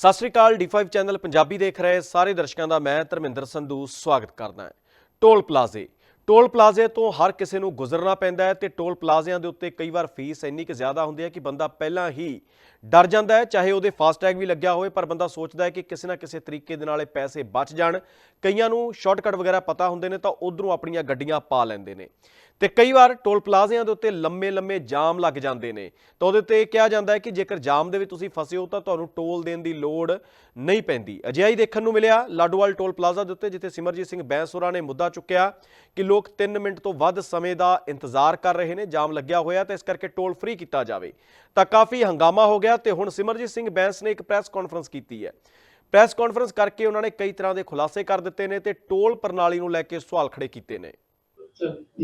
ਸਤਿ ਸ੍ਰੀ ਅਕਾਲ D5 channel Punjabi ਦੇਖ ਰਹੇ ਸਾਰੇ ਦਰਸ਼ਕਾਂ ਦਾ ਮੈਂ ਧਰਮਿੰਦਰ ਸੰਧੂ ਸਵਾਗਤ ਕਰਦਾ ਹਾਂ। ਟੋਲ ਪਲਾਜ਼ੇ। ਟੋਲ ਪਲਾਜ਼ੇ ਤੋਂ ਹਰ ਕਿਸੇ ਨੂੰ ਗੁਜ਼ਰਨਾ ਪੈਂਦਾ ਹੈ ਤੇ ਟੋਲ ਪਲਾਜ਼ਿਆਂ ਦੇ ਉੱਤੇ ਕਈ ਵਾਰ ਫੀਸ ਇੰਨੀ ਕਿ ਜ਼ਿਆਦਾ ਹੁੰਦੀ ਹੈ ਕਿ ਬੰਦਾ ਪਹਿਲਾਂ ਹੀ ਡਰ ਜਾਂਦਾ ਹੈ, ਚਾਹੇ ਉਹਦੇ ਫਾਸਟੈਗ ਵੀ ਲੱਗਿਆ ਹੋਵੇ, ਪਰ ਬੰਦਾ ਸੋਚਦਾ ਹੈ ਕਿ ਕਿਸੇ ਨਾ ਕਿਸੇ ਤਰੀਕੇ ਦੇ ਨਾਲ ਇਹ ਪੈਸੇ ਬਚ ਜਾਣ। ਕਈਆਂ ਨੂੰ ਸ਼ਾਰਟਕਟ ਵਗੈਰਾ ਪਤਾ ਹੁੰਦੇ ਨੇ ਤਾਂ ਉਧਰੋਂ ਆਪਣੀਆਂ ਗੱਡੀਆਂ ਪਾ ਲੈਂਦੇ ਨੇ। ਤੇ ਕਈ ਵਾਰ ਟੋਲ ਪਲਾਜ਼ਿਆਂ ਦੇ ਉੱਤੇ ਲੰਮੇ ਲੰਮੇ ਜਾਮ ਲੱਗ ਜਾਂਦੇ ਨੇ। ਤਾਂ ਉਹਦੇ ਤੇ ਇਹ ਕਿਹਾ ਜਾਂਦਾ ਹੈ ਕਿ ਜੇਕਰ ਜਾਮ ਦੇ ਵਿੱਚ ਤੁਸੀਂ ਫਸੇ ਹੋ ਤਾਂ ਤੁਹਾਨੂੰ ਟੋਲ ਦੇਣ ਦੀ ਲੋੜ ਨਹੀਂ ਪੈਂਦੀ। ਅਜਿਹਾ ਹੀ ਦੇਖਣ ਨੂੰ ਮਿਲਿਆ ਲਾਡੋਵਾਲ ਟੋਲ ਪਲਾਜ਼ਾ ਦੇ ਉੱਤੇ, ਜਿੱਥੇ ਸਿਮਰਜੀਤ ਸਿੰਘ ਬੈਂਸੋਰਾ ਨੇ ਮੁੱਦਾ ਚੁੱਕਿਆ ਕਿ ਲੋਕ 3 ਮਿੰਟ ਤੋਂ ਵੱਧ ਸਮੇਂ ਦਾ ਇੰਤਜ਼ਾਰ ਕਰ ਰਹੇ ਨੇ, ਜਾਮ ਲੱਗਿਆ ਹੋਇਆ ਤਾਂ ਇਸ ਕਰਕੇ ਟੋਲ ਫ੍ਰੀ ਕੀਤਾ ਜਾਵੇ। ਤਾਂ ਕਾਫੀ ਹੰਗਾਮਾ ਹੋ ਗਿਆ ਤੇ ਹੁਣ ਸਿਮਰਜੀਤ ਸਿੰਘ ਬੈਂਸ ਨੇ ਇੱਕ ਪ੍ਰੈਸ ਕਾਨਫਰੰਸ ਕੀਤੀ ਹੈ। ਪ੍ਰੈਸ ਕਾਨਫਰੰਸ ਕਰਕੇ ਉਹਨਾਂ ਨੇ ਕਈ ਤਰ੍ਹਾਂ ਦੇ ਖੁਲਾਸੇ ਕਰ ਦਿੱਤੇ ਨੇ ਤੇ ਟੋਲ ਪ੍ਰਣਾਲੀ ਨੂੰ ਲੈ ਕੇ ਸਵਾਲ ਖੜੇ ਕੀਤੇ ਨੇ।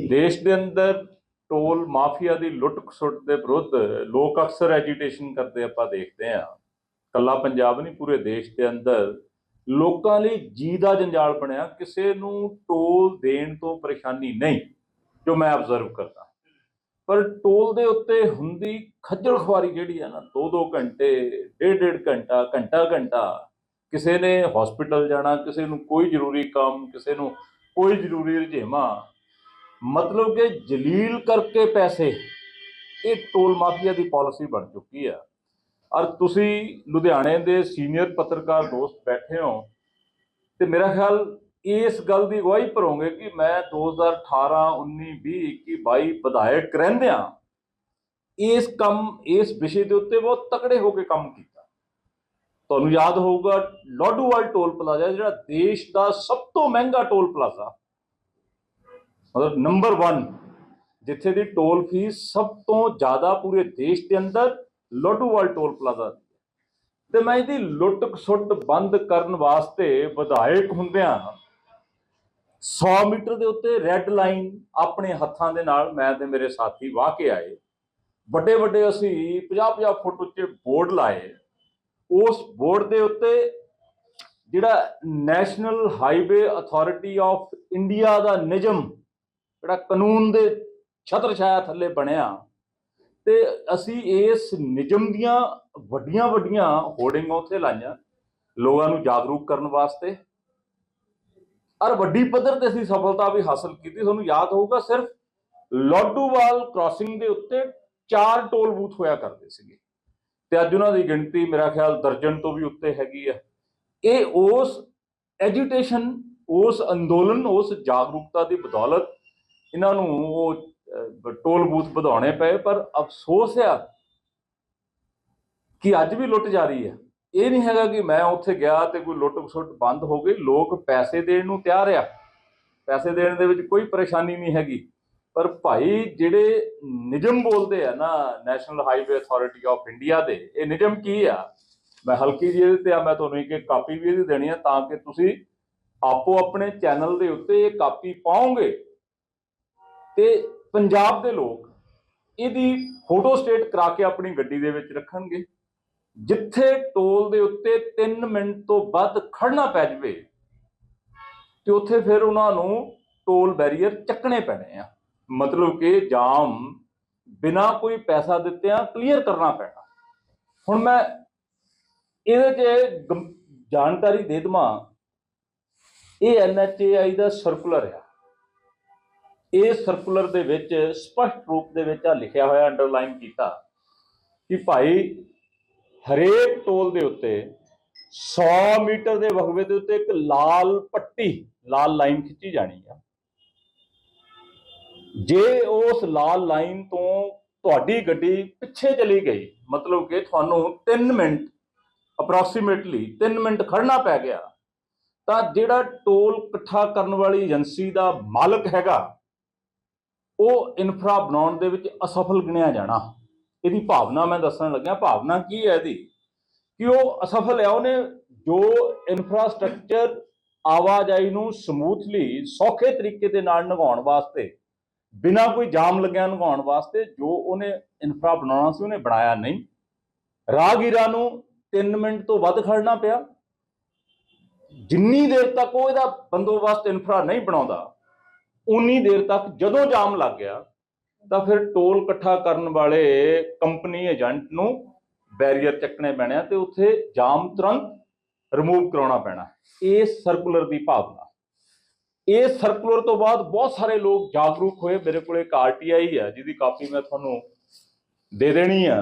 ਦੇਸ਼ ਦੇ ਅੰਦਰ ਟੋਲ ਮਾਫੀਆ ਦੀ ਲੁੱਟ ਖਸੁੱਟ ਦੇ ਵਿਰੁੱਧ ਲੋਕ ਅਕਸਰ ਐਜੀਟੇਸ਼ਨ ਕਰਦੇ ਆਪਾਂ ਦੇਖਦੇ ਆ ਕੱਲਾ ਪੰਜਾਬ ਨਹੀਂ, ਪੂਰੇ ਦੇਸ਼ ਦੇ ਅੰਦਰ ਲੋਕਾਂ ਲਈ ਜੀ ਦਾ ਜੰਜਾਲ ਬਣਿਆ। ਕਿਸੇ ਨੂੰ ਟੋਲ ਦੇਣ ਤੋਂ ਪਰੇਸ਼ਾਨੀ ਨਹੀਂ, ਜੋ ਮੈਂ ਆਬਜ਼ਰਵ ਕਰਦਾ। ਪਰ ਟੋਲ ਦੇ ਉੱਤੇ ਹੁੰਦੀ ਖੱਜਲ ਖੁਆਰੀ ਜਿਹੜੀ ਆ ਨਾ 2-2 ਘੰਟੇ ਡੇਢ ਡੇਢ ਘੰਟਾ ਘੰਟਾ ਘੰਟਾ ਕਿਸੇ ਨੇ ਹਸਪੀਟਲ ਜਾਣਾ, ਕਿਸੇ ਨੂੰ ਕੋਈ ਜ਼ਰੂਰੀ ਕੰਮ, ਕਿਸੇ ਨੂੰ ਕੋਈ ਜ਼ਰੂਰੀ ਰੁਝੇਵਾਂ ਮਤਲਬ ਕਿ ਜਲੀਲ ਕਰਕੇ ਪੈਸੇ, ਇਹ ਟੋਲ ਮਾਫੀਆ ਦੀ ਪਾਲਿਸੀ ਬਣ ਚੁੱਕੀ ਆ। ਔਰ ਤੁਸੀਂ ਲੁਧਿਆਣੇ ਦੇ ਸੀਨੀਅਰ ਪੱਤਰਕਾਰ ਦੋਸਤ ਬੈਠੇ ਹੋ ਤੇ ਮੇਰਾ ਖਿਆਲ ਇਸ ਗੱਲ ਦੀ ਗਵਾਹੀ ਭਰੋਗੇ ਕਿ ਮੈਂ 2018 19 20 21 22 ਵਿਧਾਇਕ ਰਹਿੰਦਿਆਂ ਇਸ ਕੰਮ, ਇਸ ਵਿਸ਼ੇ ਦੇ ਉੱਤੇ ਬਹੁਤ ਤਕੜੇ ਹੋ ਕੇ ਕੰਮ ਕੀਤਾ। ਤੁਹਾਨੂੰ ਯਾਦ ਹੋਊਗਾ, ਲੋਡੂਵਾਲ ਟੋਲ ਪਲਾਜ਼ਾ, ਜਿਹੜਾ ਦੇਸ਼ ਦਾ ਸਭ ਤੋਂ ਮਹਿੰਗਾ ਟੋਲ ਪਲਾਜ਼ਾ ਮਤਲਬ ਨੰਬਰ 1 ਜਿੱਥੇ ਦੀ ਟੋਲ ਫੀਸ ਸਭ ਤੋਂ ਜ਼ਿਆਦਾ ਪੂਰੇ ਦੇਸ਼ ਦੇ ਅੰਦਰ ਲੋਡੂਵਾਲ ਟੋਲ ਪਲਾਜ਼ਾ ਦੀ ਤੇ ਮੈਂ ਇਹਦੀ ਲੁੱਟ ਖਸੁੱਟ ਬੰਦ ਕਰਨ ਵਾਸਤੇ ਵਿਧਾਇਕ ਹੁੰਦਿਆਂ 100 ਮੀਟਰ ਦੇ ਉੱਤੇ ਰੈੱਡ ਲਾਈਨ ਆਪਣੇ ਹੱਥਾਂ ਦੇ ਨਾਲ ਮੈਂ ਤੇ ਮੇਰੇ ਸਾਥੀ ਵਾਹ ਕੇ ਆਏ। ਵੱਡੇ ਵੱਡੇ ਅਸੀਂ 50-50 ਫੁੱਟ ਉੱਚੇ ਬੋਰਡ ਲਾਏ। ਉਸ ਬੋਰਡ ਦੇ ਉੱਤੇ ਜਿਹੜਾ national highway authority of India ਦਾ ਨਿਯਮ ਜਿਹੜਾ ਕਾਨੂੰਨ ਦੇ ਛਤਰ ਛਾਇਆ ਥੱਲੇ ਬਣਿਆ, ਤੇ ਅਸੀਂ ਇਸ ਨਿਯਮ ਦੀਆਂ ਵੱਡੀਆਂ ਵੱਡੀਆਂ ਹੋਰਡਿੰਗਾਂ ਉੱਥੇ ਲਾਈਆਂ ਲੋਕਾਂ ਨੂੰ ਜਾਗਰੂਕ ਕਰਨ ਵਾਸਤੇ। ਔਰ ਵੱਡੀ ਪੱਧਰ ਤੇ ਅਸੀਂ ਸਫਲਤਾ ਵੀ ਹਾਸਲ ਕੀਤੀ। ਤੁਹਾਨੂੰ ਯਾਦ ਹੋਊਗਾ, ਸਿਰਫ ਲੋਡੂਵਾਲ ਕ੍ਰਾਸਿੰਗ ਦੇ ਉੱਤੇ ਚਾਰ ਟੋਲ ਬੂਥ ਹੋਇਆ ਕਰਦੇ ਸੀਗੇ। ਤੇ ਅੱਜ ਉਹਨਾਂ ਦੀ ਗਿਣਤੀ ਮੇਰਾ ਖਿਆਲ ਦਰਜਨ ਤੋਂ ਵੀ ਉੱਤੇ ਹੈਗੀ ਆ। ਇਹ ਉਸ ਐਜੀਟੇਸ਼ਨ ਉਸ ਅੰਦੋਲਨ, ਉਸ ਜਾਗਰੂਕਤਾ ਦੀ ਬਦੌਲਤ ਇਹਨਾਂ ਨੂੰ ਉਹ ਟੋਲ ਬੂਥ ਵਧਾਉਣੇ ਪਏ, ਪਰ ਅਫਸੋਸ ਆ ਕਿ ਅੱਜ ਵੀ ਲੁੱਟ ਜਾ ਰਹੀ ਹੈ। ਇਹ ਨਹੀਂ ਹੈਗਾ ਕਿ ਮੈਂ ਉੱਥੇ ਗਿਆ ਤੇ ਕੋਈ ਲੁੱਟ ਖਸੁੱਟ ਬੰਦ ਹੋ ਗਈ। ਲੋਕ ਪੈਸੇ ਦੇਣ ਨੂੰ ਤਿਆਰ ਆ। ਪੈਸੇ ਦੇਣ ਦੇ ਵਿੱਚ ਕੋਈ ਪਰੇਸ਼ਾਨੀ ਨਹੀਂ ਹੈਗੀ। ਪਰ ਭਾਈ ਜਿਹੜੇ ਨਿਯਮ ਬੋਲਦੇ ਆ ਨਾ national highway authority of India ਦੇ, ਇਹ ਨਿਯਮ ਕੀ ਆ? ਮੈਂ ਹਲਕੀ ਜਿਹੀ ਇਹਦੇ ਤੇ ਆ, ਮੈਂ ਤੁਹਾਨੂੰ ਇੱਕ ਕਾਪੀ ਵੀ ਇਹਦੀ ਦੇਣੀ ਆ ਤਾਂ ਕਿ ਤੁਸੀਂ ਆਪੋ ਆਪਣੇ ਚੈਨਲ ਦੇ ਉੱਤੇ ਇਹ ਕਾਪੀ ਪਾਓਗੇ। ਤੇ ਪੰਜਾਬ ਦੇ ਲੋਕ ਇਹਦੀ ਫੋਟੋ ਸਟੇਟ ਕਰਾ ਕੇ ਆਪਣੀ ਗੱਡੀ ਦੇ ਵਿੱਚ ਰੱਖਣਗੇ। ਜਿੱਥੇ ਟੋਲ ਦੇ ਉੱਤੇ 3 ਮਿੰਟ ਤੋਂ ਵੱਧ ਖੜਨਾ ਪੈ ਜਵੇ, ਤੇ ਉੱਥੇ ਫਿਰ ਉਹਨਾਂ ਨੂੰ ਟੋਲ ਬੈਰੀਅਰ ਚੱਕਣੇ ਪੈਣੇ ਆ। ਮਤਲਬ ਕਿ ਜਾਮ ਬਿਨਾ ਕੋਈ ਪੈਸਾ ਦਿੱਤੇ ਆ ਕਲੀਅਰ ਕਰਨਾ ਪੈਣਾ। ਹੁਣ ਮੈਂ ਇਹਦੇ 'ਚ ਗੰ- ਜਾਣਕਾਰੀ ਦੇ ਦਵਾਂ। ਇਹ ਐਨਐਚਏਆਈ ਦਾ ਸਰਕੂਲਰ ਆ। ਇਹ ਸਰਕੂਲਰ ਦੇ ਵਿੱਚ ਸਪਸ਼ਟ ਰੂਪ ਦੇ ਵਿੱਚ ਆ ਲਿਖਿਆ ਹੋਇਆ ਅੰਡਰਲਾਈਨ ਕੀਤਾ ਕਿ ਭਾਈ ਹਰੇਕ ਟੋਲ ਦੇ ਉੱਤੇ 100 ਮੀਟਰ ਦੇ ਵਕਵੇ ਦੇ ਉੱਤੇ ਇੱਕ ਲਾਲ ਪੱਟੀ, ਲਾਲ ਲਾਈਨ ਖਿੱਚੀ ਜਾਣੀ ਆ। ਜੇ ਉਸ ਲਾਲ ਲਾਈਨ ਤੋਂ ਤੁਹਾਡੀ ਗੱਡੀ ਪਿੱਛੇ ਚਲੀ ਗਈ, ਮਤਲਬ ਕਿ ਤੁਹਾਨੂੰ 3 ਮਿੰਟ ਅਪਰੋਕਸੀਮੇਟਲੀ 3 ਮਿੰਟ ਖੜਨਾ ਪੈ ਗਿਆ, ਤਾਂ ਜਿਹੜਾ ਟੋਲ ਇਕੱਠਾ ਕਰਨ ਵਾਲੀ ਏਜੰਸੀ ਦਾ ਮਾਲਕ ਹੈਗਾ ਉਹ ਇਨਫਰਾ ਬਣਾਉਣ ਦੇ ਵਿੱਚ ਅਸਫਲ ਗਿਣਿਆ ਜਾਣਾ। ਇਹਦੀ ਭਾਵਨਾ ਮੈਂ ਦੱਸਣ ਲੱਗਿਆ। ਭਾਵਨਾ ਕੀ ਹੈ ਇਹਦੀ? ਕਿ ਉਹ ਅਸਫਲ ਹੈ। ਉਹਨੇ ਜੋ ਇਨਫਰਾਸਟ੍ਰਕਚਰ ਆਵਾਜਾਈ ਨੂੰ ਸਮੂਥਲੀ, ਸੌਖੇ ਤਰੀਕੇ ਦੇ ਨਾਲ ਨਿਭਾਉਣ ਵਾਸਤੇ, ਬਿਨਾਂ ਕੋਈ ਜਾਮ ਲੱਗਿਆ ਨਿਭਾਉਣ ਵਾਸਤੇ ਜੋ ਉਹਨੇ ਇਨਫਰਾ ਬਣਾਉਣਾ ਸੀ, ਉਹਨੇ ਬਣਾਇਆ ਨਹੀਂ। ਰਾਹਗੀਰਾਂ ਨੂੰ 3 ਮਿੰਟ ਤੋਂ ਵੱਧ ਖੜਨਾ ਪਿਆ। ਜਿੰਨੀ ਦੇਰ ਤੱਕ ਉਹ ਇਹਦਾ ਬੰਦੋਬਸਤ ਇਨਫਰਾ ਨਹੀਂ ਬਣਾਉਂਦਾ ਉਨੀ ਦੇਰ ਤੱਕ ਜਦੋਂ ਜਾਮ ਲੱਗ ਗਿਆ, ਤਾਂ ਫਿਰ ਟੋਲ ਇਕੱਠਾ ਕਰਨ ਵਾਲੇ ਕੰਪਨੀ ਏਜੰਟ ਨੂੰ ਬੈਰੀਅਰ ਚੱਕਣੇ ਪੈਣੇ ਤੇ ਉੱਥੇ ਜਾਮ ਤੁਰੰਤ ਰਿਮੂਵ ਕਰਾਉਣਾ ਪੈਣਾ। ਇਸ ਸਰਕੂਲਰ ਦੀ ਭਾਵਨਾ। ਇਸ ਸਰਕੂਲਰ ਤੋਂ ਬਾਅਦ ਬਹੁਤ ਸਾਰੇ ਲੋਕ ਜਾਗਰੂਕ ਹੋਏ। ਮੇਰੇ ਕੋਲ ਇੱਕ ਆਰਟੀਆਈ ਹੈ, ਜਿਹਦੀ ਕਾਪੀ ਮੈਂ ਤੁਹਾਨੂੰ ਦੇ ਦੇਣੀ ਆ।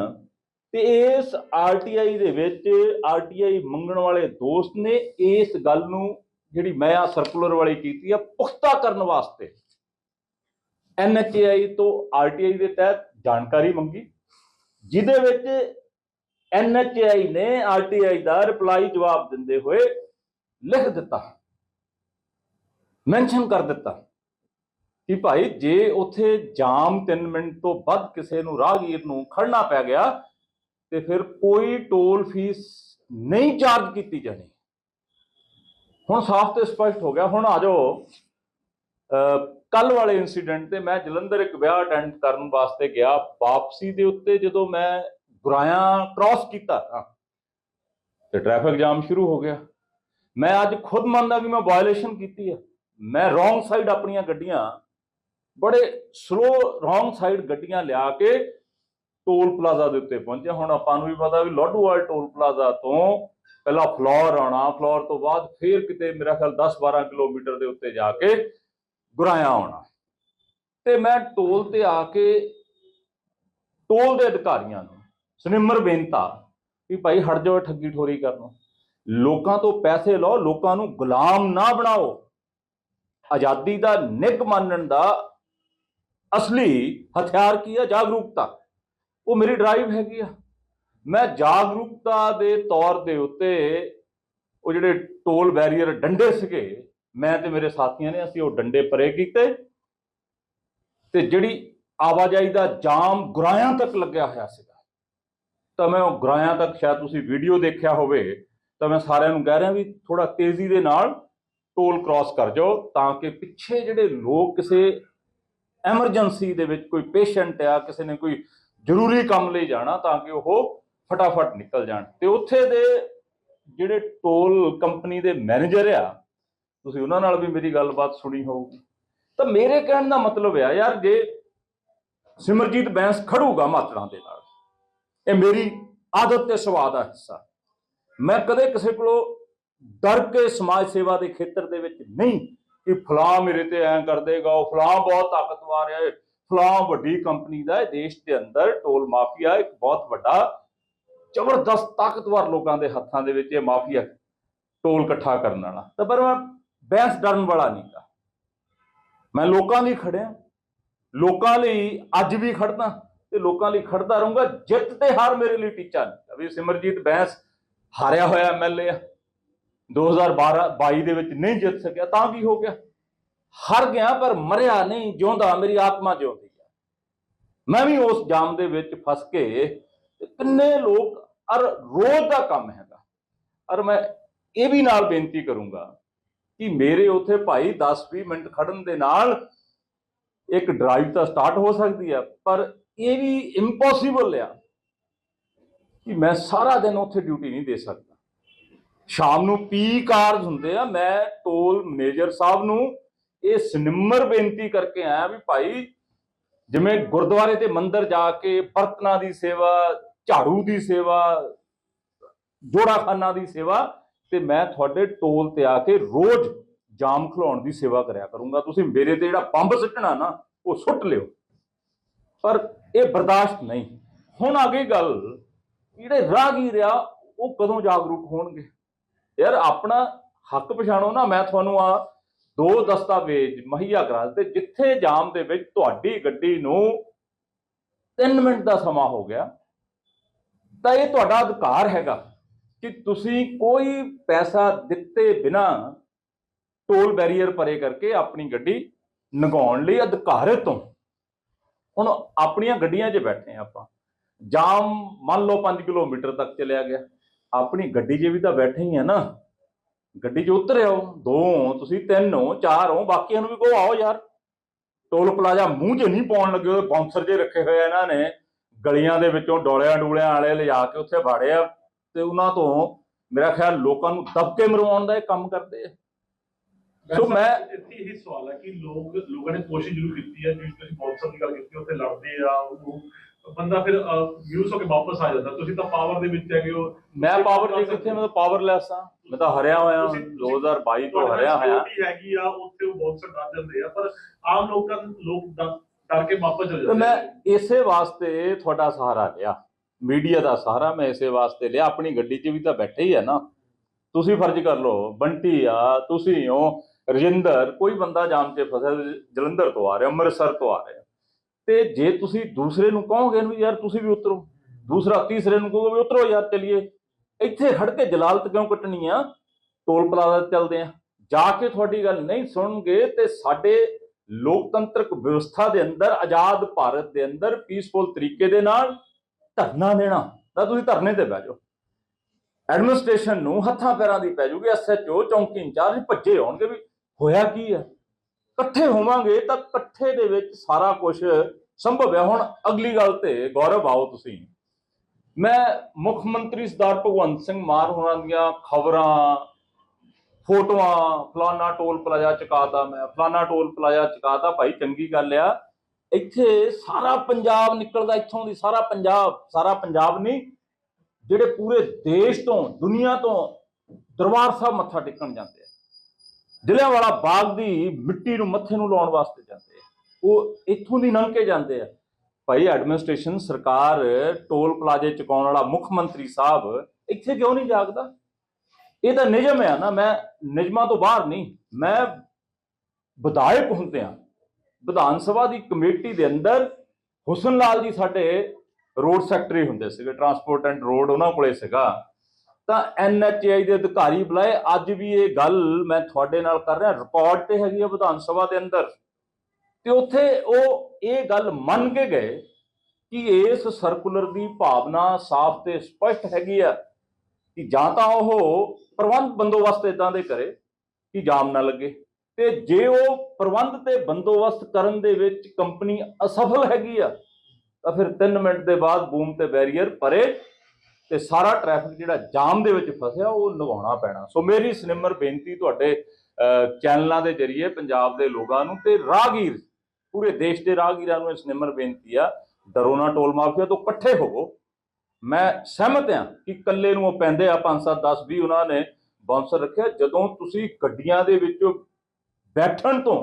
ਤੇ ਇਸ ਆਰਟੀਆਈ ਦੇ ਵਿੱਚ ਆਰਟੀਆਈ ਮੰਗਣ ਵਾਲੇ ਦੋਸਤ ਨੇ ਇਸ ਗੱਲ ਨੂੰ ਜਿਹੜੀ ਮੈਂ ਆ ਸਰਕੂਲਰ ਵਾਲੀ ਕੀਤੀ ਆ, ਪੁਖਤਾ ਕਰਨ ਵਾਸਤੇ। ਐਨਐਚਏਆਈ ਤੋਂ ਆਰਟੀਆਈ ਦੇ ਤਹਿਤ ਜਾਣਕਾਰੀ ਮੰਗੀ, ਜਿਹਦੇ ਵਿੱਚ ਐਨਐਚਏਆਈ ਨੇ ਆਰਟੀਆਈ ਦਾ ਰਿਪਲਾਈ ਜਵਾਬ ਦਿੰਦੇ ਹੋਏ ਲਿਖ ਦਿੱਤਾ ਮੈਂਸ਼ਨ ਕਰ ਦਿੱਤਾ ਕਿ ਭਾਈ ਜੇ ਉੱਥੇ ਜਾਮ 3 ਮਿੰਟ ਤੋਂ ਵੱਧ ਕਿਸੇ ਨੂੰ ਰਾਹਗੀਰ ਨੂੰ ਖੜਨਾ ਪੈ ਗਿਆ, ਤੇ ਫਿਰ ਕੋਈ ਟੋਲ ਫੀਸ ਨਹੀਂ ਚਾਰਜ ਕੀਤੀ ਜਾਣੀ। ਹੁਣ ਸਾਫ਼ ਤੇ ਸਪਸ਼ਟ ਹੋ ਗਿਆ। ਹੁਣ ਆ ਜਾਓ। ਕੱਲ ਵਾਲੇ ਇਨਸੀਡੈਂਟ ਤੇ ਮੈਂ ਜਲੰਧਰ ਇੱਕ ਵਿਆਹ ਅਟੈਂਡ ਕਰਨ ਵਾਸਤੇ ਗਿਆ। ਵਾਪਸੀ ਦੇ ਉੱਤੇ ਜਦੋਂ ਮੈਂ ਗੁਰਾਇਆ ਕ੍ਰਾਸ ਕੀਤਾ ਨਾ, ਤੇ ਟ੍ਰੈਫਿਕ ਜਾਮ ਸ਼ੁਰੂ ਹੋ ਗਿਆ। ਮੈਂ ਅੱਜ ਖੁਦ ਮੰਨਦਾ ਕਿ ਮੈਂ ਵਾਇਲੇਸ਼ਨ ਕੀਤੀ ਹੈ ਮੈਂ ਰੋਂਗ ਸਾਈਡ ਆਪਣੀਆਂ ਗੱਡੀਆਂ ਬੜੇ ਸਲੋ ਰੋਂਗ ਸਾਈਡ ਗੱਡੀਆਂ ਲਿਆ ਕੇ ਟੋਲ ਪਲਾਜ਼ਾ ਦੇ ਉੱਤੇ ਪਹੁੰਚਿਆ। ਹੁਣ ਆਪਾਂ ਨੂੰ ਵੀ ਪਤਾ ਵੀ ਲੋਡੂਵਾਲ ਟੋਲ ਪਲਾਜ਼ਾ ਤੋਂ ਪਹਿਲਾਂ ਫਲੋਰ ਆਉਣਾ, ਫਲੋਰ ਤੋਂ ਬਾਅਦ ਫਿਰ ਕਿਤੇ ਮੇਰਾ ਖਿਆਲ 10-12 ਕਿਲੋਮੀਟਰ ਦੇ ਉੱਤੇ ਜਾ ਕੇ ਗੁਰਾਇਆ ਆਉਣਾ। ਤੇ ਮੈਂ ਟੋਲ ਤੇ ਆ ਕੇ ਟੋਲ ਦੇ ਅਧਿਕਾਰੀਆਂ ਨੂੰ ਸਨਿਮਰ ਬੇਨਤਾ ਵੀ ਭਾਈ ਹਟ ਜਾਓ ਠੱਗੀ ਠੋਰੀ ਕਰਨੋਂ ਲੋਕਾਂ ਤੋਂ ਪੈਸੇ ਲਓ, ਲੋਕਾਂ ਨੂੰ ਗੁਲਾਮ ਨਾ ਬਣਾਓ। ਆਜ਼ਾਦੀ ਦਾ ਨਿੱਘ ਮੰਨਣ ਦਾ ਅਸਲੀ ਹਥਿਆਰ ਕੀ ਹੈ ਜਾਗਰੂਕਤਾ। ਉਹ ਮੇਰੀ ਡਰਾਈਵ ਹੈਗੀ ਆ। ਮੈਂ ਜਾਗਰੂਕਤਾ ਦੇ ਤੌਰ ਦੇ ਉੱਤੇ ਉਹ ਜਿਹੜੇ ਟੋਲ ਬੈਰੀਅਰ ਡੰਡੇ ਸੀਗੇ, ਮੈਂ ਤੇ ਮੇਰੇ ਸਾਥੀਆਂ ਨੇ ਅਸੀਂ ਉਹ ਡੰਡੇ ਪਰੇ ਕੀਤੇ ਤੇ ਜਿਹੜੀ ਆਵਾਜਾਈ ਦਾ ਜਾਮ ਗੁਰਾਇਆਂ ਤੱਕ ਲੱਗਿਆ ਹੋਇਆ ਸੀਗਾ। ਤਾਂ ਮੈਂ ਉਹ ਗੁਰਾਇਆਂ ਤੱਕ ਸ਼ਾਇਦ ਤੁਸੀਂ ਵੀਡੀਓ ਦੇਖਿਆ ਹੋਵੇ, ਤਾਂ ਮੈਂ ਸਾਰਿਆਂ ਨੂੰ ਕਹਿ ਰਿਹਾ ਵੀ ਥੋੜਾ ਤੇਜ਼ੀ ਦੇ ਨਾਲ ਟੋਲ ਕ੍ਰਾਸ ਕਰ ਜਾਓ ਤਾਂ ਕਿ ਪਿੱਛੇ ਜਿਹੜੇ ਲੋਕ ਕਿਸੇ ਐਮਰਜੈਂਸੀ ਦੇ ਵਿੱਚ ਕੋਈ ਪੇਸ਼ੈਂਟ ਆ, ਕਿਸੇ ਨੇ ਕੋਈ ਜ਼ਰੂਰੀ ਕੰਮ ਲਈ ਜਾਣਾ ਤਾਂ ਕਿ ਉਹ ਫਟਾਫਟ ਨਿਕਲ ਜਾਣ। ਤੇ ਉੱਥੇ ਦੇ ਜਿਹੜੇ ਟੋਲ ਕੰਪਨੀ ਦੇ ਮੈਨੇਜਰ ਆ, ਤੁਸੀਂ ਉਹਨਾਂ ਨਾਲ ਵੀ ਮੇਰੀ ਗੱਲਬਾਤ ਸੁਣੀ ਹੋਊਗੀ। ਤਾਂ ਮੇਰੇ ਕਹਿਣ ਦਾ ਮਤਲਬ ਆ, ਯਾਰ ਜੇ ਸਿਮਰਜੀਤ ਬੈਂਸ ਖੜੂਗਾ ਮਾਤਰਾਂ ਦੇ ਨਾਲ, ਇਹ ਮੇਰੀ ਆਦਤ ਤੇ ਸੁਭਾਅ ਦਾ ਹਿੱਸਾ। ਮੈਂ ਕਦੇ ਕਿਸੇ ਕੋਲੋਂ ਡਰ ਕੇ ਸਮਾਜ ਸੇਵਾ ਦੇ ਖੇਤਰ ਦੇ ਵਿੱਚ ਨਹੀਂ ਕਿ ਫਲਾ ਮੇਰੇ ਤੇ ਐਂ ਕਰ ਦੇਗਾ, ਉਹ ਫਲਾ ਬਹੁਤ ਤਾਕਤਵਰ ਹੈ ਫਲਾ ਵੱਡੀ ਕੰਪਨੀ ਦਾ ਹੈ ਦੇਸ਼ ਦੇ ਅੰਦਰ ਟੋਲ ਮਾਫੀਆ ਇੱਕ ਬਹੁਤ ਵੱਡਾ ਜ਼ਬਰਦਸਤ ਤਾਕਤਵਰ ਲੋਕਾਂ ਦੇ ਹੱਥਾਂ ਦੇ ਵਿੱਚ ਇਹ ਮਾਫੀਆ ਟੋਲ ਇਕੱਠਾ ਕਰਨ ਵਾਲਾ। ਤਾਂ ਪਰ ਮੈਂ ਬੈਂਸ ਡਰਨ ਵਾਲਾ ਨਹੀਂ ਮੈਂ ਲੋਕਾਂ ਲਈ ਖੜਿਆ, ਲੋਕਾਂ ਲਈ ਅੱਜ ਵੀ ਖੜਦਾ ਤੇ ਲੋਕਾਂ ਲਈ ਖੜਦਾ ਰਹੂੰਗਾ, ਜਿੱਤ ਤੇ ਹਾਰ ਮੇਰੇ ਲਈ ਟੀਚਾ ਨਹੀਂ ਵੀ ਸਿਮਰਜੀਤ ਬੈਂਸ ਹਾਰਿਆ ਹੋਇਆ ਐਮਐਲਏ ਆ 2012 22 ਦੇ ਵਿੱਚ ਨਹੀਂ ਜਿੱਤ ਸਕਿਆ, ਤਾਂ ਕੀ ਹੋ ਗਿਆ? ਹਾਰ ਗਿਆ ਪਰ ਮਰਿਆ ਨਹੀਂ, ਜਿਉਂਦਾ ਮੇਰੀ ਆਤਮਾ ਜਿਉਂਦੀ ਆ। ਮੈਂ ਵੀ ਉਸ ਜਾਮ ਦੇ ਵਿੱਚ ਫਸ ਕੇ ਕਿੰਨੇ ਲੋਕ ਅਰ ਰੋਜ਼ ਦਾ ਕੰਮ ਹੈਗਾ। ਅਰ ਮੈਂ ਇਹ ਵੀ ਨਾਲ ਬੇਨਤੀ ਕਰੂੰਗਾ ਕਿ ਮੇਰੇ ਉੱਥੇ ਭਾਈ 10-20 ਮਿੰਟ ਖੜਨ ਦੇ ਨਾਲ ਇੱਕ ਡਰਾਈਵ ਤਾਂ ਸਟਾਰਟ ਹੋ ਸਕਦੀ ਹੈ ਪਰ ਇਹ ਵੀ ਇੰਪੋਸੀਬਲ ਆ ਕਿ ਮੈਂ ਸਾਰਾ ਦਿਨ ਉੱਥੇ ਡਿਊਟੀ ਨਹੀਂ ਦੇ ਸਕਦਾ। ਸ਼ਾਮ ਨੂੰ ਪੀ ਕਾਰਜ ਹੁੰਦੇ ਆ, ਮੈਂ ਟੋਲ ਮੈਨੇਜਰ ਸਾਹਿਬ ਨੂੰ ਇਹ ਸਨਿਮਰ ਬੇਨਤੀ ਕਰਕੇ ਆਇਆ ਵੀ ਭਾਈ ਜਿਵੇਂ ਗੁਰਦੁਆਰੇ ਤੇ ਮੰਦਿਰ ਜਾ ਕੇ ਬਰਤਨਾਂ ਦੀ ਸੇਵਾ ਝਾੜੂ ਦੀ ਸੇਵਾ, ਜੋੜਾਖਾਨਾ ਦੀ ਸੇਵਾ ਤੇ ਮੈਂ ਤੁਹਾਡੇ ਟੋਲ ਤੇ ਆ ਕੇ ਰੋਜ਼ ਜਾਮ ਖਲਾਉਣ ਦੀ ਸੇਵਾ ਕਰਿਆ ਕਰੂੰਗਾ। ਤੁਸੀਂ ਮੇਰੇ ਤੇ ਜਿਹੜਾ ਪੰਬ ਸੁੱਟਣਾ ਨਾ, ਉਹ ਸੁੱਟ ਲਿਓ। ਪਰ ਇਹ ਬਰਦਾਸ਼ਤ ਨਹੀਂ। ਹੁਣ ਆ ਗਈ ਗੱਲ, ਜਿਹੜੇ ਰਾਹਗੀਰ ਆ, ਉਹ ਕਦੋਂ ਜਾਗਰੂਕ ਹੋਣਗੇ? ਯਾਰ ਆਪਣਾ ਹੱਕ ਪਛਾਣੋ ਨਾ, ਮੈਂ ਤੁਹਾਨੂੰ ਆ ਦੋ ਦਸਤਾਵੇਜ਼ ਮੁਹੱਈਆ ਕਰਾ ਦਿੱਤੇ, ਜਿੱਥੇ ਜਾਮ ਦੇ ਵਿੱਚ ਤੁਹਾਡੀ ਗੱਡੀ ਨੂੰ 3 ਮਿੰਟ ਦਾ ਸਮਾਂ ਹੋ ਗਿਆ। ਤਾਂ ਇਹ ਤੁਹਾਡਾ ਅਧਿਕਾਰ ਹੈਗਾ ਕਿ ਤੁਸੀਂ ਕੋਈ ਪੈਸਾ ਦਿੱਤੇ ਬਿਨਾ ਟੋਲ ਬੈਰੀਅਰ ਪਰੇ ਕਰਕੇ ਆਪਣੀ ਗੱਡੀ ਲੰਘਾਉਣ ਲਈ ਅਧਿਕਾਰਿਤ ਹੋ ਹੁਣ ਆਪਣੀਆਂ ਗੱਡੀਆਂ 'ਚ ਬੈਠੇ ਹਾਂ ਆਪਾਂ। ਜਾਮ ਮੰਨ ਲਓ 5 ਕਿਲੋਮੀਟਰ ਤੱਕ ਚਲਿਆ ਗਿਆ। ਆਪਣੀ ਗੱਡੀ 'ਚ ਵੀ ਤਾਂ ਬੈਠੇ ਹੀ ਆ ਨਾ। ਗੱਡੀ 'ਚ ਉਤਰਿਓ ਦੋ ਹੋ ਤੁਸੀਂ ਤਿੰਨ ਹੋ, ਚਾਰ ਹੋ, ਬਾਕੀਆਂ ਨੂੰ ਵੀ ਕਹੋ ਆਓ ਯਾਰ। ਟੋਲ ਪਲਾਜ਼ਾ ਮੂੰਹ 'ਚ ਨਹੀਂ ਪਾਉਣ ਲੱਗੇ ਹੋਏ ਬਾਉਂਸਰ ਜੇ ਰੱਖੇ ਹੋਏ ਇਹਨਾਂ ਨੇ। ਗਲੀਆਂ ਦੇ ਵਿੱਚੋਂ ਡੋਲਿਆਂ ਡੂਲਿਆਂ ਵਾਲੇ ਲਿਜਾ ਕੇ ਉੱਥੇ ਬਾੜੇ ਆ ਤੇ ਉਹਨਾਂ ਤੋਂ ਮੇਰਾ ਖਿਆਲ ਲੋਕਾਂ ਨੂੰ ਦਬਕੇ ਮਰਵਾਉਣ ਦਾ ਇਹ ਕੰਮ ਕਰਦੇ ਆ। ਸੋ ਮੈਂ ਇੱਥੇ ਇਹ ਸਵਾਲ ਹੈ ਕਿ ਲੋਕ ਲੋਕਾਂ ਨੇ ਕੋਸ਼ਿਸ਼ ਜ਼ਰੂਰ ਕੀਤੀ ਹੈ ਜਿਵੇਂ ਤੁਸੀਂ ਬੌਂਸਰ ਦੀ ਗੱਲ ਕੀਤੀ ਉੱਥੇ ਲੜਦੇ ਆ ਉਹਨੂੰ ਬੰਦਾ ਫਿਰ ਯੂਜ਼ ਹੋ ਕੇ ਵਾਪਸ ਆ ਜਾਂਦਾ। ਤੁਸੀਂ ਤਾਂ ਪਾਵਰ ਦੇ ਵਿੱਚ ਹੈਗੇ ਹੋ। ਮੈਂ ਪਾਵਰ ਦੇ ਕਿੱਥੇ ਮੈਂ ਤਾਂ ਪਾਵਰਲੈਸ ਹਾਂ ਮੈਂ ਤਾਂ ਹਰਿਆ ਹੋਇਆ ਤੁਸੀਂ- 2022 ਤੋਂ ਹਰਿਆ ਹੋਇਆ ਹੈਗੀ ਆ ਉੱਥੇ ਉਹ ਬਹੁਤ ਡਰ ਜਾਂਦੇ ਆ ਪਰ ਆਮ ਲੋਕਾਂ ਲੋਕ ਡਰ ਡਰ ਕੇ ਵਾਪਸ ਚਲੇ ਜਾਂਦੇ ਮੈਂ। ਇਸੇ ਵਾਸਤੇ ਤੁਹਾਡਾ ਸਹਾਰਾ ਲਿਆ। ਮੀਡੀਆ ਦਾ ਸਹਾਰਾ ਮੈਂ ਇਸੇ ਵਾਸਤੇ ਲਿਆ। ਆਪਣੀ ਗੱਡੀ 'ਚ ਵੀ ਤਾਂ ਬੈਠੇ ਹੀ ਆ ਨਾ। ਤੁਸੀਂ ਫਰਜ਼ ਕਰ ਲਓ ਬੰਟੀ ਆ ਤੁਸੀਂ ਹੋ ਰਜਿੰਦਰ ਕੋਈ ਬੰਦਾ ਜਾਮ 'ਚ ਫਸਿਆ ਜਲੰਧਰ ਤੋਂ ਆ ਰਿਹਾ ਅੰਮ੍ਰਿਤਸਰ ਤੋਂ ਆ ਰਿਹਾ। ਤੇ ਜੇ ਤੁਸੀਂ ਦੂਸਰੇ ਨੂੰ ਕਹੋਗੇ ਵੀ ਯਾਰ ਤੁਸੀਂ ਵੀ ਉਤਰੋ ਦੂਸਰਾ ਤੀਸਰੇ ਨੂੰ ਕਹੋਗੇ ਵੀ ਉਤਰੋ ਯਾਰ ਚਲਿਏ। ਇੱਥੇ ਖੜ ਕੇ ਜਲਾਲਤ ਕਿਉਂ ਕੱਟਣੀ ਆ? ਟੋਲ ਪਲਾਜ਼ਾ ਚੱਲਦੇ ਆ। ਜਾ ਕੇ ਤੁਹਾਡੀ ਗੱਲ ਨਹੀਂ ਸੁਣਨਗੇ ਤੇ ਸਾਡੇ ਲੋਕਤੰਤਰਕ ਵਿਵਸਥਾ ਦੇ ਅੰਦਰ, ਆਜ਼ਾਦ ਭਾਰਤ ਦੇ ਅੰਦਰ ਪੀਸਫੁਲ ਤਰੀਕੇ ਦੇ ਨਾਲ ਧਰਨਾ ਦੇਣਾ। ਤਾਂ ਤੁਸੀਂ ਧਰਨੇ ਤੇ ਬਹਿ ਜਾਓ। ਐਡਮਿਨਿਸਟ੍ਰੇਸ਼ਨ ਨੂੰ ਹੱਥਾਂ ਪੈਰਾਂ ਦੀ ਪੈ ਜੂਗੀ ਐਸਐਚਓ ਚੌਂਕੀ ਇੰਚਾਰਜ ਭੱਜੇ ਹੋਣਗੇ ਵੀ ਹੋਇਆ ਕੀ ਹੈ ਇਕੱਠੇ ਹੋਵਾਂਗੇ ਤਾਂ ਇਕੱਠੇ ਦੇ ਵਿੱਚ ਸਾਰਾ ਕੁਝ ਸੰਭਵ ਹੈ। ਹੁਣ ਅਗਲੀ ਗੱਲ ਤੇ ਗੌਰਵ ਆਓ ਤੁਸੀਂ। ਮੈਂ ਮੁੱਖ ਮੰਤਰੀ ਸਰਦਾਰ ਭਗਵੰਤ ਸਿੰਘ ਮਾਨ ਹੋਰਾਂ ਦੀਆਂ ਖਬਰਾਂ ਫੋਟੋਆਂ, ਫਲਾਨਾ ਟੋਲ ਪਲਾਜ਼ਾ ਚੁਕਾਤਾ ਮੈਂ, ਫਲਾਨਾ ਟੋਲ ਪਲਾਜ਼ਾ ਚੁਕਾਤਾ ਭਾਈ, ਚੰਗੀ ਗੱਲ ਆ। ਇੱਥੇ ਸਾਰਾ ਪੰਜਾਬ ਨਿਕਲਦਾ, ਇੱਥੋਂ ਦੀ ਸਾਰਾ ਪੰਜਾਬ ਸਾਰਾ ਪੰਜਾਬ ਨਹੀਂ, ਜਿਹੜੇ ਪੂਰੇ ਦੇਸ਼ ਤੋਂ, ਦੁਨੀਆ ਤੋਂ ਦਰਬਾਰ ਸਾਹਿਬ ਮੱਥਾ ਟੇਕਣ ਜਾਂਦੇ ਆ। ਜਲਿਆਂਵਾਲਾ ਬਾਗ ਦੀ ਮਿੱਟੀ ਨੂੰ ਮੱਥੇ ਨੂੰ ਲਾਉਣ ਵਾਸਤੇ ਜਾਂਦੇ ਆ। ਉਹ ਇੱਥੋਂ ਦੀ ਲੰਘ ਕੇ ਜਾਂਦੇ ਆ। ਭਾਈ, ਐਡਮਿਨਿਸਟ੍ਰੇਸ਼ਨ ਸਰਕਾਰ ਟੋਲ ਪਲਾਜ਼ੇ ਚੁਕਾਉਣ ਵਾਲਾ ਮੁੱਖ ਮੰਤਰੀ ਸਾਹਿਬ ਇੱਥੇ ਕਿਉਂ ਨਹੀਂ ਜਾਗਦਾ? ਇਹ ਤਾਂ ਨਿਯਮ ਹੈ ਨਾ, ਮੈਂ ਨਿਯਮਾਂ ਤੋਂ ਬਾਹਰ ਨਹੀਂ, ਮੈਂ ਵਿਧਾਇਕ ਹੁੰਦੇ ਆ ਵਿਧਾਨ ਸਭਾ ਦੀ ਕਮੇਟੀ ਦੇ ਅੰਦਰ ਹੁਸਨ ਲਾਲ ਜੀ ਸਾਡੇ ਰੋਡ ਸੈਕਟਰੀ ਹੁੰਦੇ ਸੀਗੇ, ਟਰਾਂਸਪੋਰਟ ਐਂਡ ਰੋਡ ਉਹਨਾਂ ਕੋਲੇ ਸੀਗਾ। ਤਾਂ ਐਨਐਚਆਈ ਦੇ ਅਧਿਕਾਰੀ ਬੁਲਾਏ, ਅੱਜ ਵੀ ਇਹ ਗੱਲ ਮੈਂ ਤੁਹਾਡੇ ਨਾਲ ਕਰ ਰਿਹਾ, ਰਿਕਾਰਡ ਤੇ ਹੈਗੀ ਆ ਵਿਧਾਨ ਸਭਾ ਦੇ ਅੰਦਰ। ਤੇ ਉੱਥੇ ਉਹ ਇਹ ਗੱਲ ਮੰਨ ਕੇ ਗਏ ਕਿ ਇਸ ਸਰਕੂਲਰ ਦੀ ਭਾਵਨਾ ਸਾਫ਼ ਤੇ ਸਪਸ਼ਟ ਹੈਗੀ ਆ। ਕਿ ਜਾਂ ਤਾਂ ਉਹ ਪ੍ਰਬੰਧ ਬੰਦੋਬਸਤ ਇਦਾਂ ਦੇ ਕਰੇ ਕਿ ਜਾਮ ਨਾ ਲੱਗੇ। ਤੇ ਜੇ ਉਹ ਪ੍ਰਬੰਧ ਤੇ ਬੰਦੋਬਸਤ ਕਰਨ ਦੇ ਵਿੱਚ ਕੰਪਨੀ ਅਸਫਲ ਹੈਗੀ ਆ, ਤਾਂ ਫਿਰ 3 ਮਿੰਟ ਦੇ ਬਾਅਦ ਬੂਮ ਤੇ ਬੈਰੀਅਰ ਪਰੇ ਤੇ ਸਾਰਾ ਟ੍ਰੈਫਿਕ ਜਿਹੜਾ ਜਾਮ ਦੇ ਵਿੱਚ ਫਸਿਆ, ਉਹ ਨਿਭਾਉਣਾ ਪੈਣਾ। ਸੋ ਮੇਰੀ ਸਨਿਮਰ ਬੇਨਤੀ ਤੁਹਾਡੇ ਚੈਨਲਾਂ ਦੇ ਜਰੀਏ, ਪੰਜਾਬ ਦੇ ਲੋਕਾਂ ਨੂੰ ਤੇ ਰਾਹਗੀਰ, ਪੂਰੇ ਦੇਸ਼ ਦੇ ਰਾਹਗੀਰਾਂ ਨੂੰ ਇਸ ਨਿਮਰ ਬੇਨਤੀ ਆ ਡਰੋਨਾ ਟੋਲ ਮਾਫੀਆ ਤੋਂ ਇਕੱਠੇ ਹੋਵੋ। ਮੈਂ ਸਹਿਮਤ ਹਾਂ ਕਿ ਇਕੱਲੇ ਨੂੰ ਉਹ ਪੈਂਦੇ ਆ 5 7 10 20 ਉਹਨਾਂ ਨੇ ਬਾਉਂਸਰ ਰੱਖਿਆ। ਜਦੋਂ ਤੁਸੀਂ ਗੱਡੀਆਂ ਦੇ ਵਿੱਚੋਂ ਬੈਠਣ ਤੋਂ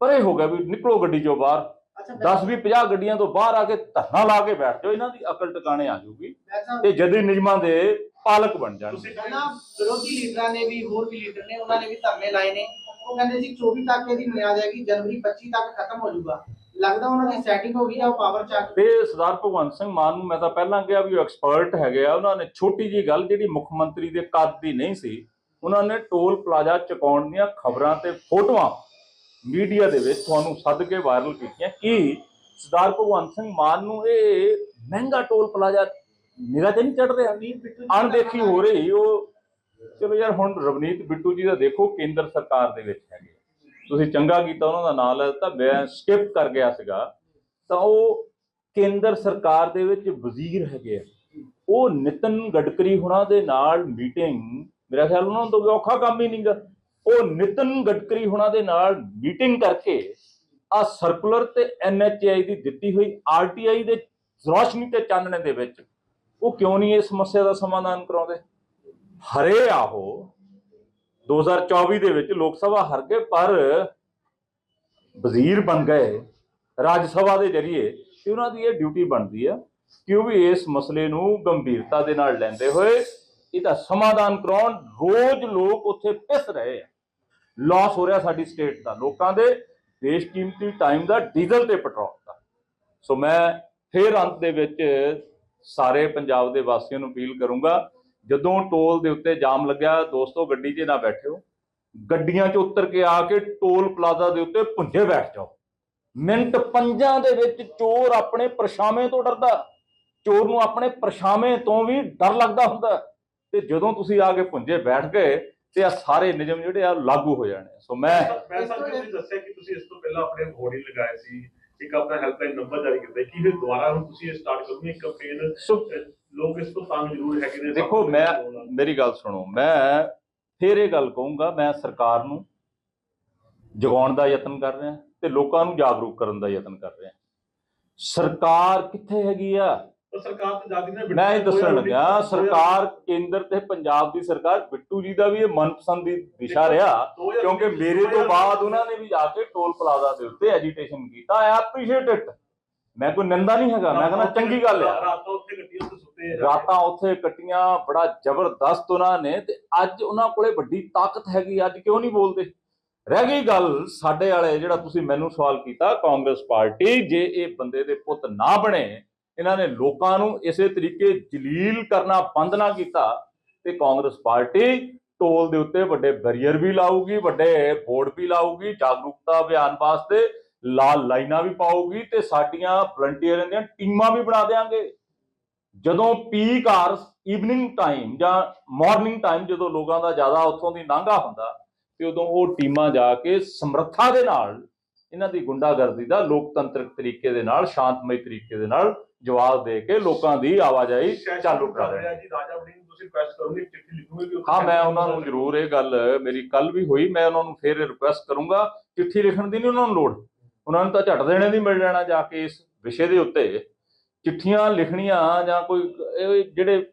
ਪਰੇ ਹੋ ਗਿਆ ਵੀ ਨਿਕਲੋ ਗੱਡੀ ਚੋਂ ਬਾਹਰ ਅੱਛਾ 10 20 50 ਗੱਡੀਆਂ ਤੋਂ ਬਾਹਰ ਆ ਕੇ ਧਰਨਾ ਲਾ ਕੇ ਬੈਠ ਜਾਓ ਇਹਨਾਂ ਦੀ ਅਕਲ ਟਿਕਾਣੇ ਆ ਜਾਊਗੀ ਤੇ ਜਦੀ ਨਿਯਮਾਂ ਦੇ ਪਾਲਕ ਬਣ ਜਾਣਗੇ ਤੁਸੀਂ ਪਹਿਲਾਂ ਵਿਰੋਧੀ ਲੀਡਰਾਂ ਨੇ ਵੀ ਹੋਰ ਵੀ ਲੀਡਰ ਨੇ ਉਹਨਾਂ ਨੇ ਵੀ ਧਰਨੇ ਲਾਏ ਨੇ। ਉਹ ਕਹਿੰਦੇ ਸੀ 24 ਤੱਕ ਇਹਦੀ ਮਿਆਦ ਹੈਗੀ ਜਨਵਰੀ 25 ਤੱਕ ਖਤਮ ਹੋ ਜਾਊਗਾ। ਲੱਗਦਾ ਉਹਨਾਂ ਦੀ ਸੈਟਿੰਗ ਹੋ ਗਈ ਆ ਉਹ ਪਾਵਰ ਚ ਆ ਗਏ। ਤੇ ਸਰਦਾਰ ਭਗਵੰਤ ਸਿੰਘ ਮਾਨ ਨੂੰ ਮੈਂ ਤਾਂ ਪਹਿਲਾਂ ਕਿਹਾ ਵੀ ਉਹ ਐਕਸਪਰਟ ਹੈਗੇ ਆ ਉਹਨਾਂ ਨੇ ਛੋਟੀ ਜੀ ਗੱਲ ਜਿਹੜੀ ਮੁੱਖ ਮੰਤਰੀ ਦੇ ਕੱਦ ਦੀ ਨਹੀਂ ਸੀ ਉਹਨਾਂ ਨੇ ਟੋਲ ਪਲਾਜ਼ਾ ਚੁਕਾਉਣ ਦੀਆਂ ਖਬਰਾਂ ਤੇ ਫੋਟੋਆਂ ਮੀਡੀਆ ਦੇ ਵਿੱਚ ਤੁਹਾਨੂੰ ਸੱਦ ਕੇ ਵਾਇਰਲ ਕੀਤੀਆਂ ਕਿ ਸਰਦਾਰ ਭਗਵੰਤ ਸਿੰਘ ਮਾਨ ਨੂੰ ਇਹ ਮਹਿੰਗਾ ਟੋਲ ਪਲਾਜ਼ਾ ਨਿਗਾਹ ਤੇ ਨਹੀਂ ਚੜ ਰਿਹਾ ਅਣਦੇਖੀ ਹੋ ਰਹੀ ਉਹ ਚਲੋ ਯਾਰ ਹੁਣ ਰਵਨੀਤ ਬਿੱਟੂ ਜੀ ਦਾ ਦੇਖੋ ਕੇਂਦਰ ਸਰਕਾਰ ਦੇ ਵਿੱਚ ਹੈਗੇ ਤੁਸੀਂ ਚੰਗਾ ਕੀਤਾ, ਉਹਨਾਂ ਦਾ ਨਾਮ ਲੈ ਦਿੱਤਾ, ਮੈਂ ਸਕਿਪ ਕਰ ਗਿਆ ਸੀਗਾ। ਤਾਂ ਉਹ ਕੇਂਦਰ ਸਰਕਾਰ ਦੇ ਵਿੱਚ ਵਜ਼ੀਰ ਹੈਗੇ ਆ। ਉਹ ਨਿਤਨ ਗਡਕਰੀ ਹੁਣਾਂ ਦੇ ਨਾਲ ਮੀਟਿੰਗ ਮੇਰਾ ਖਿਆਲ ਉਹਨਾਂ ਤੋਂ ਔਖਾ ਕੰਮ ਹੀ ਨਹੀਂਗਾ। ਉਹ ਨਿਤਨ ਗਡਕਰੀ ਹੁਣਾਂ ਦੇ ਨਾਲ ਮੀਟਿੰਗ ਕਰਕੇ ਆ ਸਰਕੂਲਰ ਤੇ ਐਨਐਚਆਈ ਦੀ ਦਿੱਤੀ ਹੋਈ ਆਰਟੀਆਈ ਦੇ ਰੋਸ਼ਨੀ ਤੇ ਚਾਨਣੇ ਦੇ ਵਿੱਚ, ਉਹ ਕਿਉਂ ਨਹੀਂ ਇਸ ਸਮੱਸਿਆ ਦਾ ਸਮਾਧਾਨ ਕਰਾਉਂਦੇ? ਹਰੇ ਆਹੋ 2024 ਦੇ ਵਿੱਚ ਲੋਕ ਸਭਾ ਹਰ ਗਏ ਪਰ ਵਜ਼ੀਰ ਬਣ ਗਏ ਰਾਜ ਸਭਾ ਦੇ ਜਰੀਏ ਤੇ ਉਹਨਾਂ ਦੀ ਇਹ ਡਿਊਟੀ ਬਣਦੀ ਆ ਕਿ ਉਹ ਵੀ ਇਸ ਮਸਲੇ ਨੂੰ ਗੰਭੀਰਤਾ ਦੇ ਨਾਲ ਲੈਂਦੇ ਹੋਏ ਇਹਦਾ ਸਮਾਧਾਨ ਕਰਾਉਣ। ਰੋਜ਼ ਲੋਕ ਉੱਥੇ ਪਿਸ ਰਹੇ ਆ। ਲਾਸ ਹੋ ਰਿਹਾ ਸਾਡੀ ਸਟੇਟ ਦਾ, ਲੋਕਾਂ ਦੇ ਦੇਸ਼ ਕੀਮਤੀ ਟਾਈਮ ਦਾ ਡੀਜ਼ਲ ਤੇ ਪੈਟਰੋਲ ਦਾ। ਸੋ ਮੈਂ ਫੇਰ ਅੰਤ ਦੇ ਵਿੱਚ ਸਾਰੇ ਪੰਜਾਬ ਦੇ ਵਾਸੀਆਂ ਨੂੰ ਅਪੀਲ ਕਰੂੰਗਾ ਜਦੋਂ ਟੋਲ ਦੇ ਉੱਤੇ ਜਾਮ ਲੱਗਿਆ ਦੋਸਤੋ ਗੱਡੀ 'ਚ ਨਾ ਬੈਠਿਓ। ਗੱਡੀਆਂ 'ਚ ਉਤਰ ਕੇ ਆ ਕੇ ਟੋਲ ਪਲਾਜ਼ਾ ਦੇ ਉੱਤੇ ਪੁੰਜੇ ਬੈਠ ਜਾਓ। ਮਿੰਟ ਪੰਜਾਂ ਦੇ ਵਿੱਚ ਚੋਰ ਆਪਣੇ ਪਰਛਾਵੇਂ ਤੋਂ ਡਰਦਾ। ਚੋਰ ਨੂੰ ਆਪਣੇ ਪਰਛਾਵੇਂ ਤੋਂ ਵੀ ਡਰ ਲੱਗਦਾ ਹੁੰਦਾ। ਤੇ ਜਦੋਂ ਤੁਸੀਂ ਆ ਕੇ ਪੁੰਜੇ ਬੈਠ ਗਏ ਤੇ ਆ ਸਾਰੇ ਨਿਯਮ ਜਿਹੜੇ ਆ ਲਾਗੂ ਹੋ ਜਾਣੇ ਸੋ ਮੈਂ ਮੈਂ ਸਰ ਤੁਸੀਂ ਦੱਸਿਆ ਕਿ ਤੁਸੀਂ ਇਸ ਤੋਂ ਪਹਿਲਾਂ ਆਪਣੇ ਹੋਰਡਿੰਗ ਲਗਾਏ ਸੀ। ਇੱਕ ਆਪਣਾ ਹੈਲਪਲਾਈਨ ਨੰਬਰ ਜਾਰੀ ਕੀਤਾ। ਕੀ ਫਿਰ ਦੁਬਾਰਾ ਹੁਣ ਤੁਸੀਂ ਇਹ ਸਟਾਰਟ ਕਰੋਗੇ? ਇੱਕ ਕੈਂਪੇਨ ਲੋਕ ਇਸ ਤੋਂ ਤੰਗ ਜ਼ਰੂਰ ਹੈਗੇ ਨੇ ਦੇਖੋ ਮੈਂ ਮੇਰੀ ਗੱਲ ਸੁਣੋ ਮੈਂ ਫੇਰ ਇਹ ਗੱਲ ਕਹੂੰਗਾ ਮੈਂ ਸਰਕਾਰ ਨੂੰ ਜਗਾਉਣ ਦਾ ਯਤਨ ਕਰ ਰਿਹਾ ਤੇ ਲੋਕਾਂ ਨੂੰ ਜਾਗਰੂਕ ਕਰਨ ਦਾ ਯਤਨ ਕਰ ਰਿਹਾ। ਸਰਕਾਰ ਕਿੱਥੇ ਹੈਗੀ ਆ? ਸਰਕਾਰ ਤੇ ਜਾਦੀ ਨੇ ਮੈਂ ਇਹ ਦੱਸਣ ਲੱਗਿਆ ਸਰਕਾਰ ਕੇਂਦਰ ਤੇ ਪੰਜਾਬ ਦੀ ਸਰਕਾਰ ਬਿੱਟੂ ਜੀ ਦਾ ਵੀ ਇਹ ਮਨਪਸੰਦ ਦੀ ਦਿਸ਼ਾ ਰਿਹਾ ਕਿਉਂਕਿ ਮੇਰੇ ਤੋਂ ਬਾਅਦ ਉਹਨਾਂ ਨੇ ਵੀ ਜਾ ਕੇ ਟੋਲ ਪਲਾਜ਼ਾ ਦੇ ਉੱਤੇ ਐਜੀਟੇਸ਼ਨ ਕੀਤਾ ਆਈ ਐਪਰੀਸ਼ੀਏਟ ਇਟ ਮੈਂ ਕੋਈ ਨਿੰਦਾ ਨਹੀਂ ਹੈਗਾ ਮੈਂ ਕਹਿੰਦਾ ਚੰਗੀ ਗੱਲ ਆ। ਰਾਤਾਂ ਉੱਥੇ ਗੱਡੀਆਂ ਤੇ ਸੁੱਤੇ ਆ ਰਾਤਾਂ ਉੱਥੇ ਕੱਟੀਆਂ, ਬੜਾ ਜ਼ਬਰਦਸਤ ਉਹਨਾਂ ਨੇ ਤੇ ਅੱਜ ਉਹਨਾਂ ਕੋਲੇ ਵੱਡੀ ਤਾਕਤ ਹੈਗੀ, ਅੱਜ ਕਿਉਂ ਨਹੀਂ ਬੋਲਦੇ? ਰਹਿ ਗਈ ਗੱਲ ਸਾਡੇ ਵਾਲੇ, ਜਿਹੜਾ ਤੁਸੀਂ ਮੈਨੂੰ ਸਵਾਲ ਕੀਤਾ, ਕਾਂਗਰਸ ਪਾਰਟੀ ਜੇ ਇਹ ਬੰਦੇ ਦੇ ਪੁੱਤ ਨਾ ਬਣੇ, ਇਹਨਾਂ ਨੇ ਲੋਕਾਂ ਨੂੰ ਇਸੇ ਤਰੀਕੇ ਜਲੀਲ ਕਰਨਾ ਬੰਦ ਨਾ ਕੀਤਾ, ਤੇ ਕਾਂਗਰਸ ਪਾਰਟੀ ਟੋਲ ਦੇ ਉੱਤੇ ਵੱਡੇ ਬੈਰੀਅਰ ਵੀ ਲਾਊਗੀ, ਵੱਡੇ ਬੋਰਡ ਵੀ ਲਾਊਗੀ, ਜਾਗਰੂਕਤਾ ਅਭਿਆਨ ਵਾਸਤੇ ਲਾਲ ਲਾਈਨਾਂ ਵੀ ਪਾਊਗੀ ਤੇ ਸਾਡੀਆਂ ਵਲੰਟੀਅਰਾਂ ਦੀਆਂ ਟੀਮਾਂ ਵੀ ਬਣਾ ਦੇਾਂਗੇ ਜਦੋਂ ਪੀਕ ਆਰਸ ਈਵਨਿੰਗ ਟਾਈਮ ਜਾਂ ਮਾਰਨਿੰਗ ਟਾਈਮ ਜਦੋਂ ਲੋਕਾਂ ਦਾ ਜ਼ਿਆਦਾ ਉੱਥੋਂ ਦੀ ਲੰਘਾ ਹੁੰਦਾ ਤੇ ਉਦੋਂ ਉਹ ਟੀਮਾਂ ਜਾ ਕੇ ਸਮਰੱਥਾ ਦੇ ਨਾਲ ਇਹਨਾਂ ਦੀ ਗੁੰਡਾਗਰਦੀ ਦਾ ਲੋਕਤੰਤਰਿਕ ਤਰੀਕੇ ਦੇ ਨਾਲ ਸ਼ਾਂਤਮਈ ਤਰੀਕੇ ਦੇ ਨਾਲ ਜਵਾਬ ਦੇ ਕੇ ਲੋਕਾਂ ਦੀ ਆਵਾਜਾਈ ਚਾਲੂ ਕਰ ਰਹੇ ਜੀ ਰਾਜਾ ਵੜਿੰਗ ਨੂੰ ਤੁਸੀਂ ਰਿਕੁਐਸਟ ਕਰੋਗੇ ਚਿੱਠੀ ਲਿਖੋਗੇ ਵੀ ਉੱਥੇ ਹਾਂ ਮੈਂ ਉਹਨਾਂ ਨੂੰ ਜ਼ਰੂਰ ਇਹ ਗੱਲ ਮੇਰੀ ਕੱਲ ਵੀ ਹੋਈ ਮੈਂ ਉਹਨਾਂ ਨੂੰ ਫੇਰ ਰਿਕੁਐਸਟ ਕਰੂੰਗਾ। ਚਿੱਠੀ ਲਿਖਣ ਦੀ ਨਹੀਂ ਉਹਨਾਂ ਨੂੰ ਲੋੜ। ਉਹਨਾਂ ਨੂੰ ਤਾਂ ਝਟ ਦੇਣੇ ਦੀ ਮਿਲ ਜਾਣਾ ਜਾ ਕੇ ਇਸ ਵਿਸ਼ੇ ਦੇ ਉੱਤੇ। ਚਿੱਠੀਆਂ ਲਿਖਣੀਆਂ ਜਾਂ ਕੋਈ ਇਹ ਜਿਹੜੇ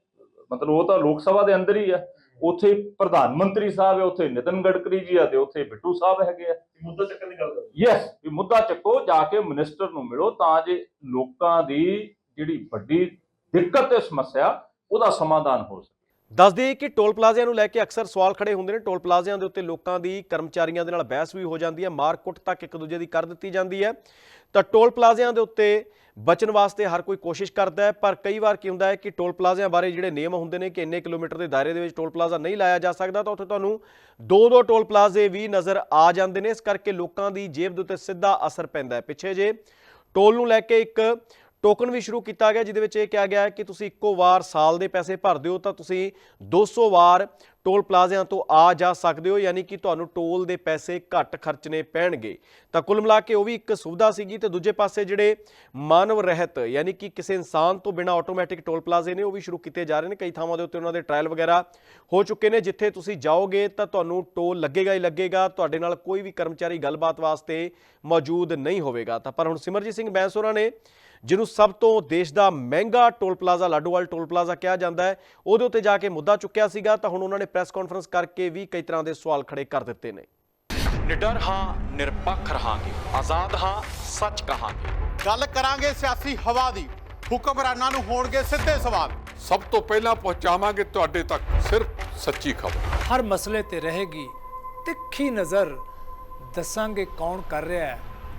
ਮਤਲਬ ਉਹ ਤਾਂ ਲੋਕ ਸਭਾ ਦੇ ਅੰਦਰ ਹੀ ਆ। ਉੱਥੇ ਪ੍ਰਧਾਨ ਮੰਤਰੀ ਸਾਹਿਬ ਹੈ ਉੱਥੇ ਨਿਤਨ ਗਡਕਰੀ ਜੀ ਆ ਤੇ ਉੱਥੇ ਬਿੱਟੂ ਸਾਹਿਬ ਹੈਗੇ ਆ। ਮੁੱਦਾ ਚੱਕਣ ਦੀ ਗੱਲ ਕਰੋ ਯੈਸ ਵੀ ਮੁੱਦਾ ਚੱਕੋ ਜਾ ਕੇ ਮਿਨਿਸਟਰ ਨੂੰ ਮਿਲੋ ਤਾਂ ਜੇ ਲੋਕਾਂ ਦੀ ਜਿਹੜੀ ਵੱਡੀ ਦਿੱਕਤ ਤੇ ਸਮੱਸਿਆ ਉਹਦਾ ਸਮਾਧਾਨ ਹੋ ਸਕੇ। ਦੱਸ ਦਈਏ ਕਿ ਟੋਲ ਪਲਾਜ਼ਿਆਂ ਨੂੰ ਲੈ ਕੇ ਅਕਸਰ ਸਵਾਲ ਖੜੇ ਹੁੰਦੇ ਨੇ। ਟੋਲ ਪਲਾਜ਼ਿਆਂ ਦੇ ਉੱਤੇ ਲੋਕਾਂ ਦੀ ਕਰਮਚਾਰੀਆਂ ਦੇ ਨਾਲ ਬਹਿਸ ਵੀ ਹੋ ਜਾਂਦੀ ਹੈ। ਮਾਰ ਕੁੱਟ ਤੱਕ ਇੱਕ ਦੂਜੇ ਦੀ ਕਰ ਦਿੱਤੀ ਜਾਂਦੀ ਹੈ। ਤਾਂ ਟੋਲ ਪਲਾਜ਼ਿਆਂ ਦੇ ਉੱਤੇ ਬਚਣ ਵਾਸਤੇ ਹਰ ਕੋਈ ਕੋਸ਼ਿਸ਼ ਕਰਦਾ ਹੈ, ਪਰ ਕਈ ਵਾਰ ਕੀ ਹੁੰਦਾ ਹੈ ਕਿ ਟੋਲ ਪਲਾਜ਼ਿਆਂ ਬਾਰੇ ਜਿਹੜੇ ਨਿਯਮ ਹੁੰਦੇ ਨੇ ਕਿ ਇੰਨੇ ਕਿਲੋਮੀਟਰ ਦੇ ਦਾਇਰੇ ਦੇ ਵਿੱਚ ਟੋਲ ਪਲਾਜ਼ਾ ਨਹੀਂ ਲਾਇਆ ਜਾ ਸਕਦਾ, ਤਾਂ ਉੱਥੇ ਤੁਹਾਨੂੰ ਦੋ ਦੋ ਟੋਲ ਪਲਾਜ਼ੇ ਵੀ ਨਜ਼ਰ ਆ ਜਾਂਦੇ ਨੇ। ਇਸ ਕਰਕੇ ਲੋਕਾਂ ਦੀ ਜੇਬ ਦੇ ਉੱਤੇ ਸਿੱਧਾ ਅਸਰ ਪੈਂਦਾ ਹੈ। ਪਿੱਛੇ ਜੇ ਟੋਲ ਨੂੰ ਲੈ ਕੇ ਇੱਕ ਟੋਕਨ ਵੀ ਸ਼ੁਰੂ ਕੀਤਾ ਗਿਆ, ਜਿਹਦੇ ਵਿੱਚ ਇਹ ਕਿਹਾ ਗਿਆ ਹੈ ਕਿ ਤੁਸੀਂ ਇੱਕੋ ਵਾਰ ਸਾਲ ਦੇ ਪੈਸੇ ਭਰਦੇ ਹੋ ਤਾਂ ਤੁਸੀਂ 200 ਵਾਰ ਟੋਲ ਪਲਾਜ਼ਿਆਂ ਤੋਂ ਆ ਜਾ ਸਕਦੇ ਹੋ, ਯਾਨੀ ਕਿ ਤੁਹਾਨੂੰ ਟੋਲ ਦੇ ਪੈਸੇ ਘੱਟ ਖਰਚਣੇ ਪੈਣਗੇ। ਤਾਂ ਕੁੱਲ ਮਿਲਾ ਕੇ ਉਹ ਵੀ ਇੱਕ ਸੁਵਿਧਾ ਸੀਗੀ ਤੇ ਦੂਜੇ ਪਾਸੇ ਜਿਹੜੇ ਮਾਨਵ ਰਹਿਤ, ਯਾਨੀ ਕਿ ਕਿਸੇ ਇਨਸਾਨ ਤੋਂ ਬਿਨਾ ਆਟੋਮੈਟਿਕ ਟੋਲ ਪਲਾਜ਼ੇ ਨੇ, ਉਹ ਵੀ ਸ਼ੁਰੂ ਕੀਤੇ ਜਾ ਰਹੇ ਨੇ। ਕਈ ਥਾਵਾਂ ਦੇ ਉੱਤੇ ਉਹਨਾਂ ਦੇ ਟ੍ਰਾਇਲ ਵਗੈਰਾ ਹੋ ਚੁੱਕੇ ਨੇ। ਜਿੱਥੇ ਤੁਸੀਂ ਜਾਓਗੇ, ਤਾਂ ਤੁਹਾਨੂੰ ਟੋਲ ਲੱਗੇਗਾ ਹੀ ਲੱਗੇਗਾ, ਤੁਹਾਡੇ ਨਾਲ ਕੋਈ ਵੀ ਕਰਮਚਾਰੀ ਗੱਲਬਾਤ ਵਾਸਤੇ ਮੌਜੂਦ ਨਹੀਂ ਹੋਵੇਗਾ। ਤਾਂ ਪਰ ਹੁਣ ਸਿਮਰਜੀਤ ਸਿੰਘ ਬੈਂਸ ਹੋਰਾਂ ਨੇ ਜਿਹਨੂੰ ਸਭ ਤੋਂ ਦੇਸ਼ ਦਾ ਮਹਿੰਗਾ toll plaza Ladowal toll plaza ਕਿਹਾ ਜਾਂਦਾ ਹੈ ਉਹਦੇ ਉੱਤੇ ਜਾ ਕੇ ਮੁੱਦਾ ਚੁੱਕਿਆ ਸੀਗਾ ਤਾਂ ਹੁਣ ਉਹਨਾਂ ਨੇ ਪ੍ਰੈਸ ਕਾਨਫਰੰਸ ਕਰਕੇ ਵੀ ਕਈ ਤਰ੍ਹਾਂ ਦੇ ਸਵਾਲ ਖੜੇ ਕਰ ਦਿੱਤੇ ਨੇ। ਨਿਡਰ ਹਾਂ ਨਿਰਪੱਖ ਰਹਾਂਗੇ। ਆਜ਼ਾਦ ਹਾਂ ਸੱਚ ਕਹਾਂਗੇ। ਗੱਲ ਕਰਾਂਗੇ ਸਿਆਸੀ ਹਵਾ ਦੀ ਹੁਕਮਰਾਨਾਂ ਨੂੰ ਹੋਣਗੇ ਸਿੱਧੇ ਸਵਾਲ। ਸਭ ਤੋਂ ਪਹਿਲਾਂ ਪਹੁੰਚਾਵਾਂਗੇ ਤੁਹਾਡੇ ਤੱਕ ਸਿਰਫ ਸੱਚੀ ਖਬਰ। ਹਰ ਮਸਲੇ ਤੇ ਰਹੇਗੀ ਤਿੱਖੀ ਨਜ਼ਰ। ਦੱਸਾਂਗੇ ਕੌਣ ਕਰ ਰਿਹਾ ਹੈ।